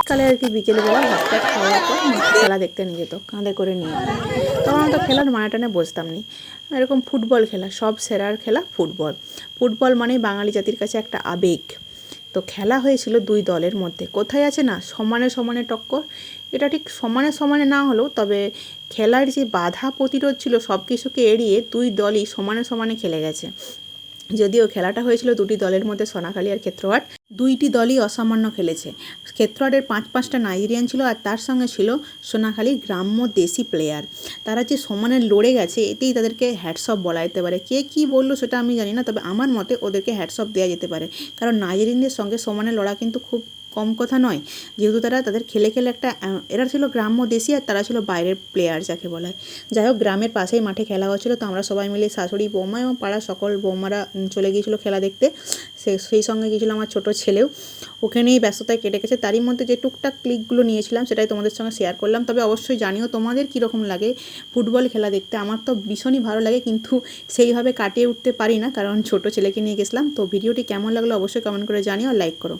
শীতকালে আর কি বিকেলবেলা ভাত টাত খাওয়ার পর খেলা দেখতে নিয়ে যেত, কাঁধে করে নিয়ে। তখন তো খেলার মায়া টানে বসতাম নি। এরকম ফুটবল খেলা, সব সেরার খেলা ফুটবল। ফুটবল মানে বাঙালি জাতির কাছে একটা আবেগ। তো খেলা হয়েছিল দুই দলের মধ্যে। কোথায় আছে না? সমানে সমানে টক্কর। এটা ঠিক সমানে সমানে না হলেও, তবে খেলার যে বাধা প্রতিরোধ ছিল, সব কিছুকে এড়িয়ে দুই দলই সমানে সমানে খেলে গেছে। যদিও খেলাটা হয়েছিল দুটি দলের মধ্যে সোনাখালী আর ক্ষেত্রহাট দুইটি দলই অসামান্য খেলেছে। ক্ষেত্রহাটের পাঁচ পাঁচটা নাইজেরিয়ান ছিল আর তার সঙ্গে ছিল সোনাখালীর গ্রাম্য দেশি প্লেয়ার তারা যে সমানে লড়ে গেছে, এতেই তাদেরকে হ্যাটসঅপ বলা যেতে পারে। কে কী বলল সেটা আমি জানি না, তবে আমার মতে ওদেরকে হ্যাটসঅপ দেওয়া যেতে পারে। কারণ নাইজেরিয়ানদের সঙ্গে সমানে লড়া কিন্তু খুব কম কথা নয়। যেহেতু তারা তাদের খেলে খেলে একটা এরা ছিল গ্রাম্য দেশি আর তারা ছিল বাইরের প্লেয়ার যাকে বলা হয়। যাই হোক, গ্রামের পাশেই মাঠে খেলা হচ্ছিল, তো আমরা সবাই মিলে শাশুড়ি বৌমা এবং পাড়ার সকল বৌমারা চলে গিয়েছিল খেলা দেখতে। সে, সেই সঙ্গে গিয়েছিল আমার ছোটো ছেলেও। ওকে নিয়েই ব্যস্ততায় কেটে গেছে। তারই মধ্যে যে টুকটাক ক্লিকগুলো নিয়েছিলাম, সেটাই তোমাদের সঙ্গে শেয়ার করলাম। তবে অবশ্যই জানিও তোমাদের কীরকম লাগে ফুটবল খেলা দেখতে। আমার তো ভীষণই ভালো লাগে, কিন্তু সেইভাবে কাটিয়ে উঠতে পারি না, কারণ ছোটো ছেলেকে নিয়ে গেছিলাম। তো ভিডিওটি কেমন লাগল অবশ্যই কমেন্ট করে জানিও লাইক করো।